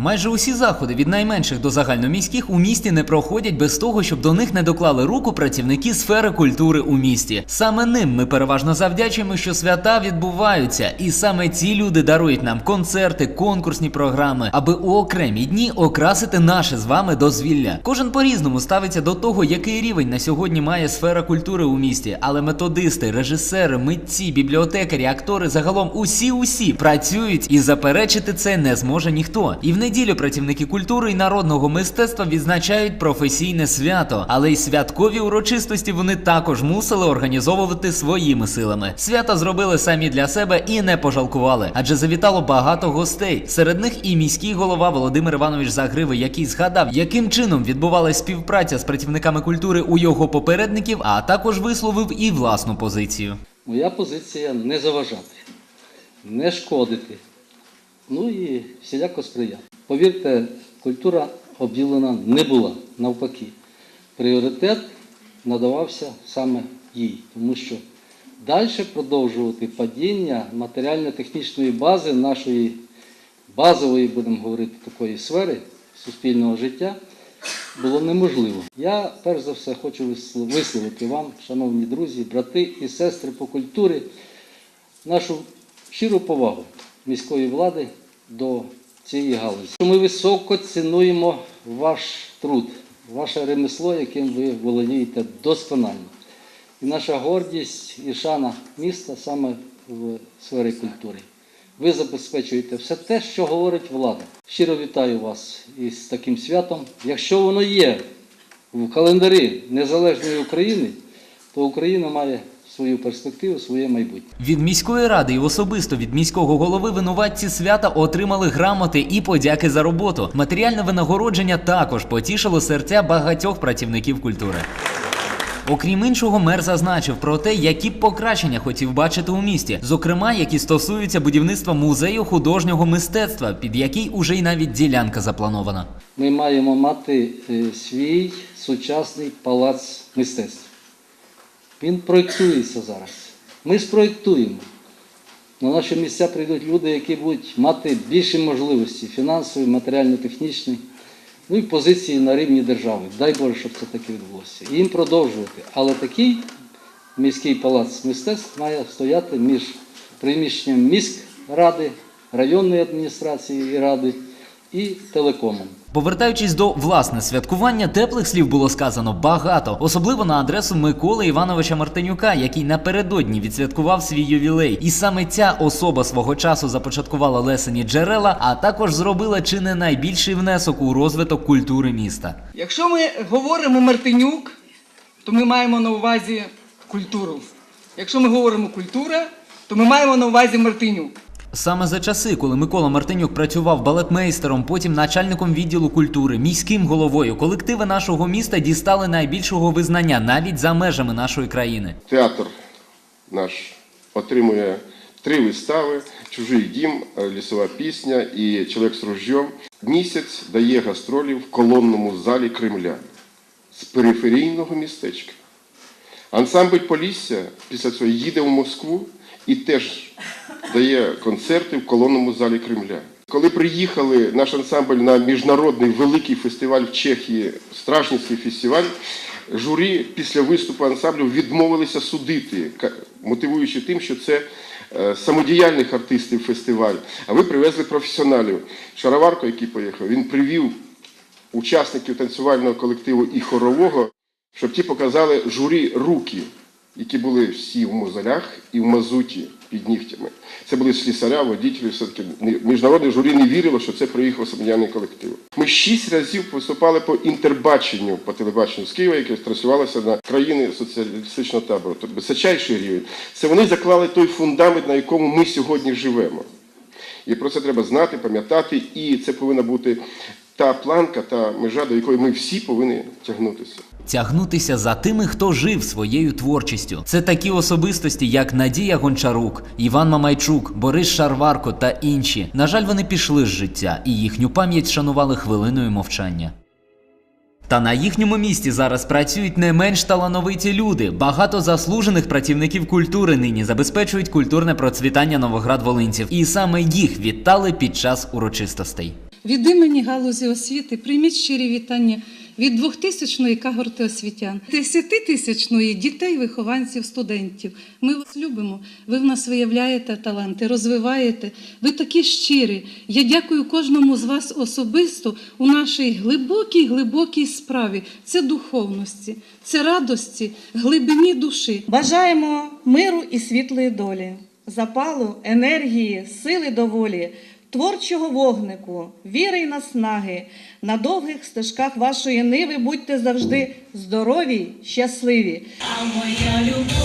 Майже усі заходи від найменших до загальноміських у місті не проходять без того, щоб до них не доклали руку працівники сфери культури у місті. Саме ним ми переважно завдячуємо, що свята відбуваються, і саме ці люди дарують нам концерти, конкурсні програми, аби у окремі дні окрасити наше з вами дозвілля. Кожен по-різному ставиться до того, який рівень на сьогодні має сфера культури у місті, але методисти, режисери, митці, бібліотекарі, актори загалом усі усі працюють і заперечити це не зможе ніхто. І в неділю працівники культури і народного мистецтва відзначають професійне свято, але й святкові урочистості вони також мусили організовувати своїми силами. Свято зробили самі для себе і не пожалкували, адже завітало багато гостей. Серед них і міський голова Володимир Іванович Загривий, який згадав, яким чином відбувалася співпраця з працівниками культури у його попередників, а також висловив і власну позицію. Моя позиція не заважати, не шкодити, ну і всіляко сприяти. Повірте, культура обділена не була, навпаки. Пріоритет надавався саме їй, тому що далі продовжувати падіння матеріально-технічної бази нашої базової, будемо говорити, такої сфери суспільного життя було неможливо. Я перш за все хочу вислов- висловити вам, шановні друзі, брати і сестри по культурі, нашу щиру повагу міської влади до цієї галузі. Ми високо цінуємо ваш труд, ваше ремесло, яким ви володієте досконально. І наша гордість і шана міста саме в сфері культури. Ви забезпечуєте все те, що говорить влада. Щиро вітаю вас із таким святом. Якщо воно є в календарі Незалежної України, то Україна має свою перспективу, своє майбутнє. Від міської ради і особисто від міського голови винуватці свята отримали грамоти і подяки за роботу. Матеріальне винагородження також потішило серця багатьох працівників культури. Окрім іншого, мер зазначив про те, які б покращення хотів бачити у місті, зокрема, які стосуються будівництва музею художнього мистецтва, під який уже й навіть ділянка запланована. Ми маємо мати е, свій сучасний палац мистецтв. Він проєктується зараз. Ми спроєктуємо. На наші місця прийдуть люди, які будуть мати більші можливості фінансові, матеріально-технічні, ну і позиції на рівні держави. Дай Боже, щоб це таке відбулося. І їм продовжувати. Але такий міський палац мистецтв має стояти між приміщенням міськради, районної адміністрації і ради і телекомом. Повертаючись до власне святкування, теплих слів було сказано багато, особливо на адресу Миколи Івановича Мартинюка, який напередодні відсвяткував свій ювілей. І саме ця особа свого часу започаткувала лесені джерела, а також зробила чи не найбільший внесок у розвиток культури міста. Якщо ми говоримо Мартинюк, то ми маємо на увазі культуру. Якщо ми говоримо культура, то ми маємо на увазі Мартинюк. Саме за часи, коли Микола Мартинюк працював балетмейстером, потім начальником відділу культури, міським головою, колективи нашого міста дістали найбільшого визнання навіть за межами нашої країни. Театр наш отримує три вистави: Чужий дім, е, лісова пісня і Чоловік з ружьом. Місяць дає гастролі в колонному залі Кремля з периферійного містечка. Ансамбль Полісся після цього їде в Москву і теж дає концерти в колонному залі Кремля. Коли приїхали наш ансамбль на міжнародний великий фестиваль в Чехії, Страшницький фестиваль, журі після виступу ансамблю відмовилися судити, мотивуючи тим, що це е, самодіяльних артистів фестиваль. А ви привезли професіоналів. Шароварко, який поїхав, він привів учасників танцювального колективу і хорового, щоб ті показали журі руки, які були всі в мозолях і в мазуті під нігтями. Це були слісаря, водітелі, все-таки міжнародне журі не вірило, що це приїхав самодіяльний колектив. Ми шість разів виступали по інтербаченню по телебаченню з Києва, яке транслювалося на країни соціалістичного табору. Тобто височайший рівень. Це вони заклали той фундамент, на якому ми сьогодні живемо. І про це треба знати, пам'ятати, і це повинна бути та планка, та межа, до якої ми всі повинні тягнутися. Тягнутися за тими, хто жив своєю творчістю. Це такі особистості, як Надія Гончарук, Іван Мамайчук, Борис Шарварко та інші. На жаль, вони пішли з життя, і їхню пам'ять шанували хвилиною мовчання. Та на їхньому місці зараз працюють не менш талановиті люди. Багато заслужених працівників культури нині забезпечують культурне процвітання новоград-волинців, і саме їх вітали під час урочистостей. Від імені галузі освіти прийміть щирі вітання від 2000-ї кагорти освітян, 10-тисячної дітей, вихованців, студентів. Ми вас любимо. Ви в нас виявляєте таланти, розвиваєте. Ви такі щирі. Я дякую кожному з вас особисто у нашій глибокій, глибокій справі. Це духовності, це радості, глибині душі. Бажаємо миру і світлої долі, запалу, енергії, сили доволі, творчого вогнику, віри й наснаги. На довгих стежках вашої ниви будьте завжди здорові, щасливі. А моя любов